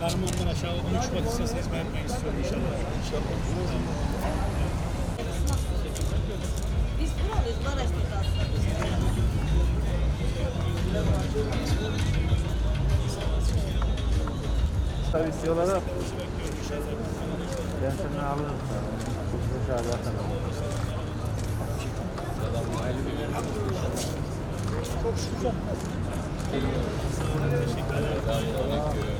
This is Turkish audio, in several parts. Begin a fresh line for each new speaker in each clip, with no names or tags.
Kahramanmaraş aşağı 13 Şubat hissesi hizmet etmek istiyorum inşallah. İnşallah.
Biz buralıyız, biz.
Tabii istiyorlar da. Ben seni alırım. Dışarıda zaten.
Gelecekler.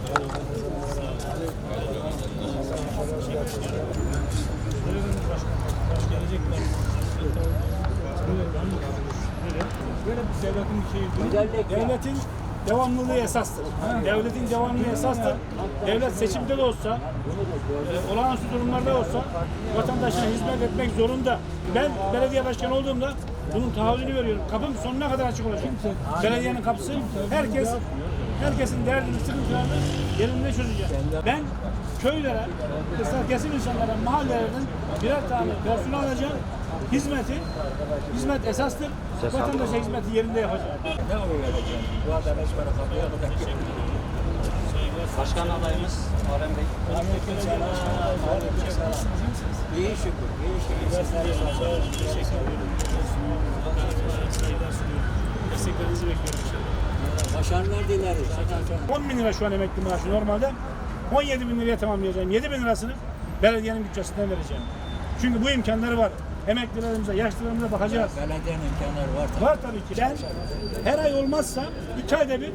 Devletin devamlılığı esastır. Devletin devamlılığı esastır. Devlet seçimde de olsa, e, olağanüstü durumlarda olsa vatandaşına hizmet etmek zorunda. Ben belediye başkanı olduğumda bunun taahhüdünü veriyorum. Kapım sonuna kadar açık olacak. Belediyenin kapısı herkes herkesin derdini, sıkıntılarını yerinde çözecek. Ben köylere, kırsal kesim insanlara, mahallelerden birer tane personel alacağım. Hizmeti, hizmet esastır. Vatandaşa hizmeti yerinde yapacağım.
Ne vereceğim? Bu arada beş para kapıya. Başkan adayımız Muharrem Bey. İyi şükür, iyi şükür.
Teşekkür ederim. Desteklerinizi bekliyorum inşallah.
Başarılar dileriz.
10 bin lira şu an emekli maaşı normalde. 17 bin liraya tamamlayacağım. 7 bin lirasını belediyenin bütçesinden vereceğim. Çünkü bu imkanları var. Emeklilerimize, yaşlılarımıza bakacağız.
Belediyenin imkanları var. tabii.
Var tabii ki. Ben her ay olmazsa iki ayda bir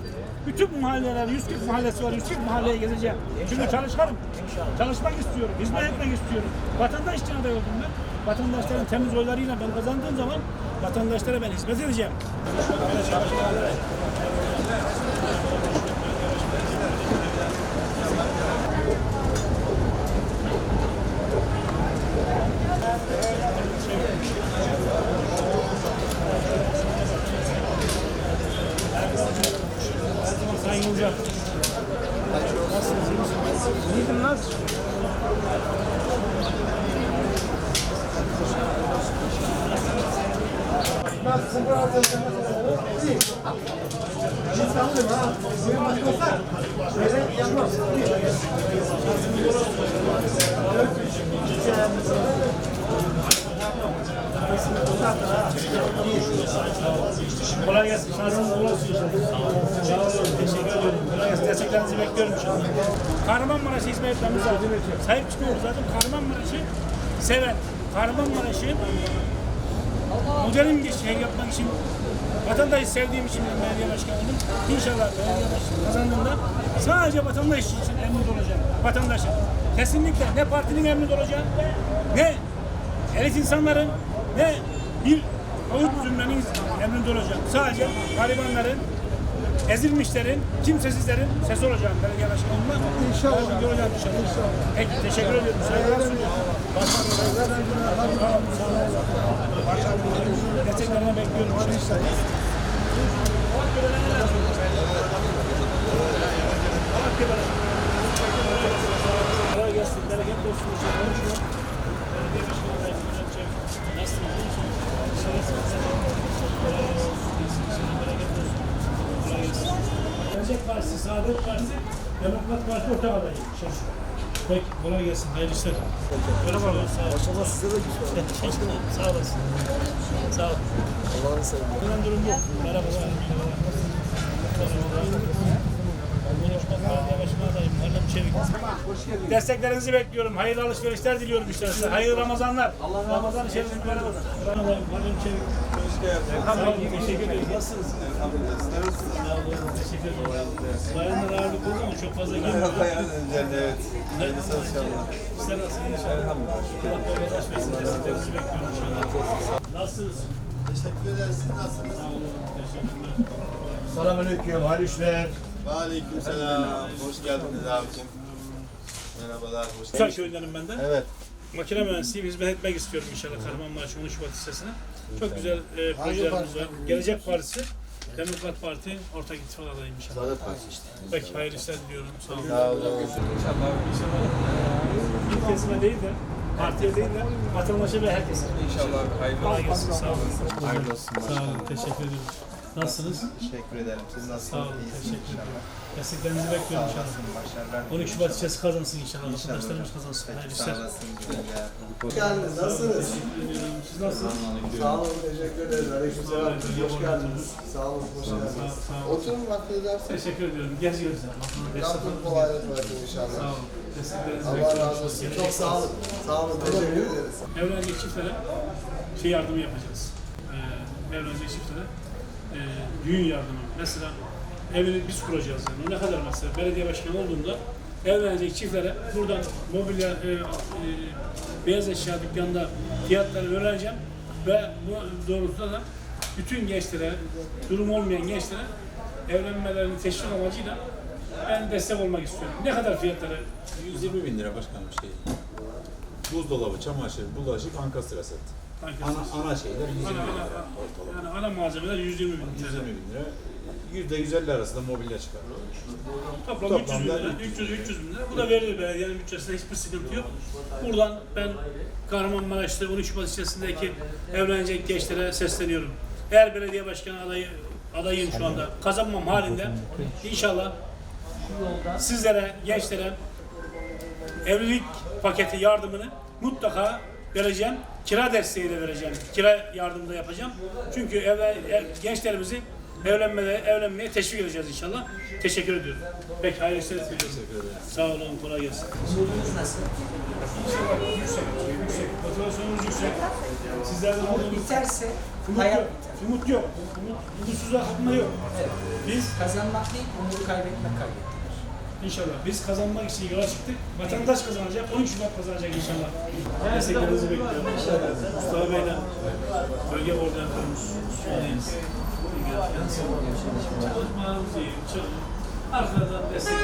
bütün mahalleler, 140 mahallesi var, 140 mahalleye gezeceğim. Çünkü çalışkarım. Çalışmak istiyorum, hizmet etmek istiyorum. Vatandaş için aday oldum ben. Vatandaşların temiz oylarıyla ben kazandığım zaman vatandaşlara ben hizmet edeceğim. Sayın. Nasılsınız? iyi misiniz? Kolay gelsin. Şansınız bol olsun. Sağ olun. Teşekkür ederim. Kolay gelsin. Desteklerinizi bekliyorum inşallah. Kahramanmaraş'a hizmet etmemiz lazım. Sahip çıkıyoruz zaten. Kahramanmaraş'ı seven, Kahramanmaraş'ı modern bir şehir yapmak için vatandaşı sevdiğim için belediye başkanı oldum. İnşallah belediye başkanı kazandığımda sadece vatandaş için emniyet olacağım. Vatandaşın. Kesinlikle ne partinin emniyet olacağım, ne elit insanların, ne bir avuç zümrenin emrinde olacağım. Sadece garibanların, ezilmişlerin, kimsesizlerin sesi olacağım belediye başkanımla. İnşallah. Yardımcı olacağım inşallah. Peki teşekkür ediyorum. Saygılar sunuyorum. Başkanım. Başkanım. Desteklerine bekliyorum. İnşallah. Kolay gelsin. Bereket olsun. inşallah. Belediye başkanı da Muratçı. Nasılsınız? iyi misiniz? İnşallah. Kolay gelsin. İnşallah. Bereket olsun. Kolay gelsin. Gelecek Partisi, Saadet Partisi, Demokrat Parti ortak adayı. Şaşır. Peki, kolay gelsin. Hayırlı işler. Merhaba. Sağ olun.
Maşallah size de güç var.
Başkanım, Sağ olasın. Sağ olun.
Allah'ını seveyim.
Durum durum yok. Merhabalar. Desteklerinizi bekliyorum. Hayırlı alışverişler diliyorum işte size. Hayırlı Ramazanlar. Ramazan şerifleri olsun. Ramazan, Muharrem Çevik. Sağ olun, teşekkür ederim. Nasılsınız? Sağ olun, teşekkür ederim. Bayanlar ağırlık oldu mu? Çok fazla girmiyor.
evet. Hayırlısı inşallah.
Sizler nasılsınız inşallah? Elhamdülillah. Allah bereket versin. Desteklerinizi bekliyorum inşallah. Nasılsınız?
Teşekkür ederiz. Siz nasılsınız?
Sağ olun, teşekkürler.
Selamünaleyküm. Hayırlı işler.
Aleyküm selam. Hoş geldiniz abicim. Merhabalar. Hoş geldiniz.
köyündenim ben de.
Evet.
Makine mühendisiyim. Hizmet etmek istiyorum inşallah Kahramanmaraş 13 Şubat Lisesi'ne. Çok güzel e, projelerimiz var. Gelecek Partisi, Demokrat Parti ortak ittifak adayım inşallah.
Saadet Partisi işte.
Peki hayırlı işler diliyorum. Sağ olun.
Sağ olun.
İnşallah, inşallah e, bir kesime değil de partiye değil de vatandaşa ve herkese.
İnşallah hayırlı
Kolay gelsin. Sağ olun.
hayırlı olsun.
Sağ olun. Teşekkür ederim. Nasılsınız?
Teşekkür ederim. Siz
Sağ
nasılsınız?
olun.
İyisiniz
Teşekkür
inşallah.
ederim. Desteklerinizi
Sağ
bekliyorum inşallah.
olasın. Başarılar
12
diliyorum
Şubat
inşallah.
içerisi kazansın inşallah.
İnşallah
Vatandaşlarımız
hocam.
kazansın.
Peki,
Hayırlı
sağ
işler.
olasın. Güzel.
Hoş geldiniz. Nasılsınız?
Siz nasılsınız?
Sağ olun. Teşekkür ederiz. Aleykümselam. Hoş geldiniz. Sağ olun. Hoş
Sağ
geldiniz.
sağ olun.
Oturun vakti edersiniz.
Teşekkür ediyorum. Geziyoruz ya. Vatandaş destek
Rabbim
olun.
kolaylık versin
Sağ
inşallah.
olun. Desteklerinizi
Allah
bekliyorum.
razı olsun. Çok sağ olun. Sağ olun. Teşekkür ederiz.
Evlenecek çiftlere şey yardımı yapacağız. Ee, evlenecek çiftlere e, düğün yardımı. Mesela evini biz kuracağız yani. Ne kadar mesela belediye başkanı olduğunda evlenecek çiftlere buradan mobilya e, e, beyaz eşya dükkanında fiyatları öğreneceğim ve bu doğrultuda da bütün gençlere, durum olmayan gençlere evlenmelerini teşvik amacıyla ben destek olmak istiyorum. Ne kadar fiyatları
120 bin lira başkanım şey. Buzdolabı, çamaşır, bulaşık, ankastre set. Ana, ana şeyler 120 bin
Ana, ana,
lira ortalama.
yani ana malzemeler 120 bin TL.
120 bin lira. Yüzde 150 arasında mobilya çıkar.
Toplam
Toplamda
300 bin lira, 300, 300 bin lira. Bu da verilir belediyenin bütçesinde hiçbir sıkıntı yok. Buradan ben Kahramanmaraş'ta 13 Şubat ilçesindeki evlenecek gençlere sesleniyorum. Eğer belediye başkanı adayı adayım şu anda kazanmam halinde inşallah sizlere, gençlere evlilik paketi yardımını mutlaka vereceğim. Kira desteği de vereceğim. Kira yardımı da yapacağım. Çünkü evle, ev- gençlerimizi evlenmeye, evlenmeye teşvik edeceğiz inşallah. Teşekkür ediyorum. Peki hayırlı işler diliyorum. Sağ olun, kolay gelsin.
Sorunuz nasıl?
Yüksek, yüksek. Motivasyonumuz yüksek. Sizlerden aldığımız
Biterse
umut
hayat
yok.
biter.
Umut yok. Umut, umutsuzluğa kapılma yok.
Evet.
Biz
Kazanmak değil, umudu kaybetmek kaybettirir.
İnşallah. Biz kazanmak için yola çıktık. Vatandaş kazanacak. 13 Şubat kazanacak inşallah. Desteklerinizi bekliyorum. Mustafa Bey'le bölge koordinatörümüz. Suudiyiz. Çalışmalarımız iyi. Çok arkadan destek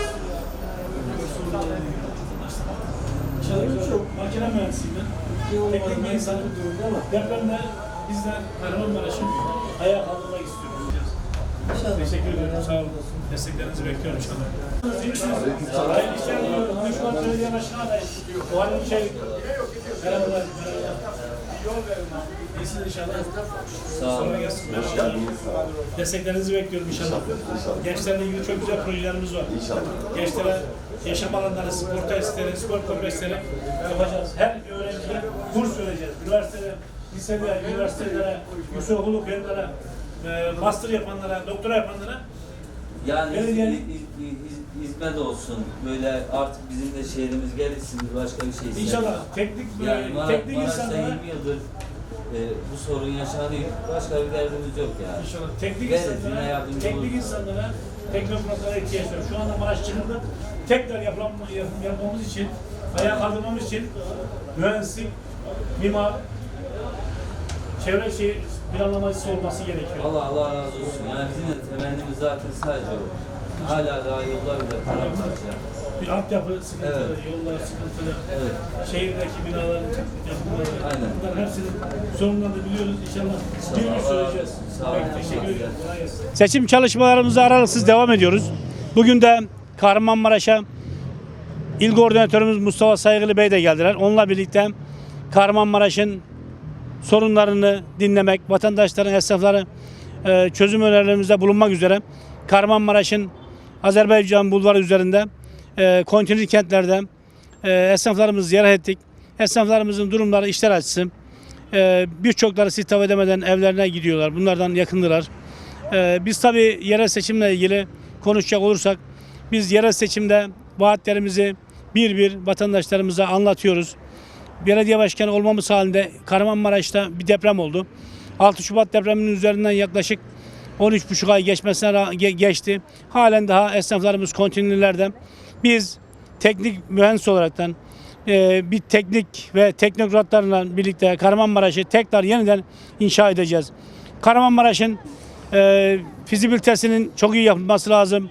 çok makine mühendisiyim ben. Teknik bir insanım. Depremde biz de Kahramanmaraş'ın ayağa kaldırmak istiyoruz. Teşekkür ederim. Sağ olun. Desteklerinizi bekliyorum inşallah. Hayırlı işler diliyorum. Düşman Belediye Başkanı adayım. Muharrem Çelik. Merhabalar. İyisiniz inşallah. Sağ olun. Desteklerinizi bekliyorum inşallah. Gençlerle ilgili çok güzel projelerimiz var. İnşallah. Gençlere yaşam alanları, spor tesisleri, spor kompleksleri yapacağız. Her öğrenciye kurs vereceğiz. Üniversitede, lisede, üniversitelere, yüksekokul okuyanlara, e, master yapanlara, doktora yapanlara
Yani hiz- hiz- hizmet olsun. Böyle artık bizim de şehrimiz gelişsin. Başka bir şey
İnşallah teknik
Yani Maraş,
teknik
Maraş'ta
insanlara
20 yıldır e, bu sorun yaşanıyor. Başka bir derdimiz yok yani.
İnşallah teknik
Devletine
insanlara, teknik
oluruz.
insanlara, teknokratlara ihtiyaç var. Şu anda Maraş çıkıldı. Tekrar yapılan, yap- yapmamız için, ayağa kaldırmamız için mühendislik, mimar, çevre şey planlaması olması gerekiyor.
Allah Allah razı olsun. Yani bizim de temennimiz zaten sadece o. Hala daha yollar bile paramparça.
Bir altyapı sıkıntıları,
Evet.
yollar sıkıntıları,
Evet.
şehirdeki binaların yapımları,
Aynen.
bunların hepsinin sorunlarını biliyoruz. İnşallah bir gün
Allah
söyleyeceğiz.
Sağ olun.
Teşekkür ederim.
Sağ
Kolay gelsin. Seçim çalışmalarımıza aralıksız devam ediyoruz. Bugün de Kahramanmaraş'a İl Koordinatörümüz Mustafa Saygılı Bey de geldiler. Onunla birlikte Kahramanmaraş'ın sorunlarını dinlemek, vatandaşların, esnafların e, çözüm önerilerimizde bulunmak üzere Kahramanmaraş'ın Azerbaycan bulvarı üzerinde e, konteyner kentlerde e, esnaflarımızı ziyaret ettik. Esnaflarımızın durumları işler açısı. E, Birçokları istifa edemeden evlerine gidiyorlar. Bunlardan yakındılar. E, biz tabii yerel seçimle ilgili konuşacak olursak biz yerel seçimde vaatlerimizi bir bir vatandaşlarımıza anlatıyoruz belediye başkanı olmamız halinde Kahramanmaraş'ta bir deprem oldu. 6 Şubat depreminin üzerinden yaklaşık 13,5 ay geçmesine geçti. Halen daha esnaflarımız konteynerlerde. Biz teknik mühendis olaraktan e, bir teknik ve teknokratlarla birlikte Kahramanmaraş'ı tekrar yeniden inşa edeceğiz. Kahramanmaraş'ın e, fizibilitesinin çok iyi yapılması lazım.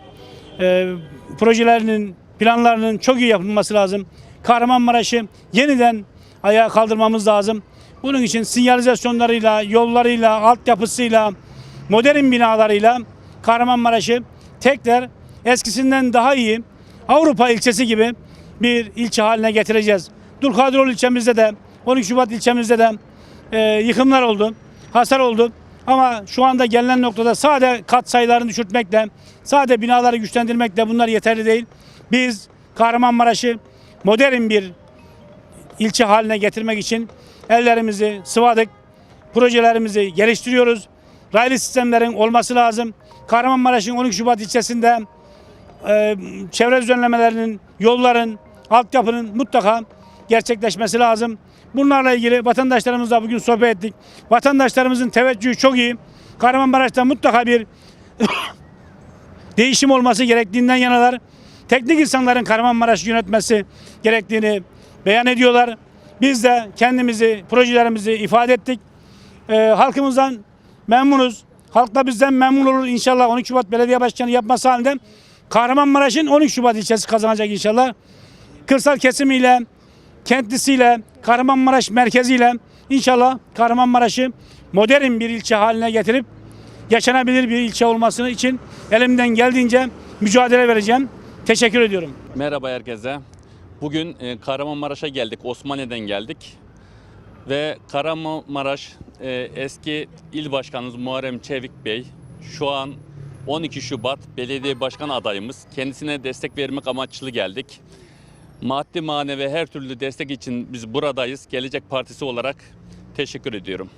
E, projelerinin, planlarının çok iyi yapılması lazım. Kahramanmaraş'ı yeniden ayağa kaldırmamız lazım. Bunun için sinyalizasyonlarıyla, yollarıyla, altyapısıyla, modern binalarıyla Kahramanmaraş'ı tekrar eskisinden daha iyi Avrupa ilçesi gibi bir ilçe haline getireceğiz. Dulkadiroğlu ilçemizde de 12 Şubat ilçemizde de e, yıkımlar oldu, hasar oldu. Ama şu anda gelinen noktada sade kat sayılarını düşürtmekle, sade binaları güçlendirmekle bunlar yeterli değil. Biz Kahramanmaraş'ı modern bir ilçe haline getirmek için ellerimizi sıvadık. Projelerimizi geliştiriyoruz. Raylı sistemlerin olması lazım. Kahramanmaraş'ın 12 Şubat ilçesinde e, çevre düzenlemelerinin, yolların, altyapının mutlaka gerçekleşmesi lazım. Bunlarla ilgili vatandaşlarımızla bugün sohbet ettik. Vatandaşlarımızın teveccühü çok iyi. Kahramanmaraş'ta mutlaka bir değişim olması gerektiğinden yanalar. Teknik insanların Kahramanmaraş yönetmesi gerektiğini beyan ediyorlar. Biz de kendimizi, projelerimizi ifade ettik. Ee, halkımızdan memnunuz. Halk da bizden memnun olur inşallah 12 Şubat Belediye Başkanı yapması halinde. Kahramanmaraş'ın 12 Şubat ilçesi kazanacak inşallah. Kırsal kesimiyle, kentlisiyle, Kahramanmaraş merkeziyle inşallah Kahramanmaraş'ı modern bir ilçe haline getirip yaşanabilir bir ilçe olmasını için elimden geldiğince mücadele vereceğim. Teşekkür ediyorum.
Merhaba herkese. Bugün e, Kahramanmaraş'a geldik, Osmaniye'den geldik. Ve Kahramanmaraş e, eski il başkanımız Muharrem Çevik Bey şu an 12 Şubat belediye başkan adayımız. Kendisine destek vermek amaçlı geldik. Maddi manevi her türlü destek için biz buradayız. Gelecek Partisi olarak teşekkür ediyorum.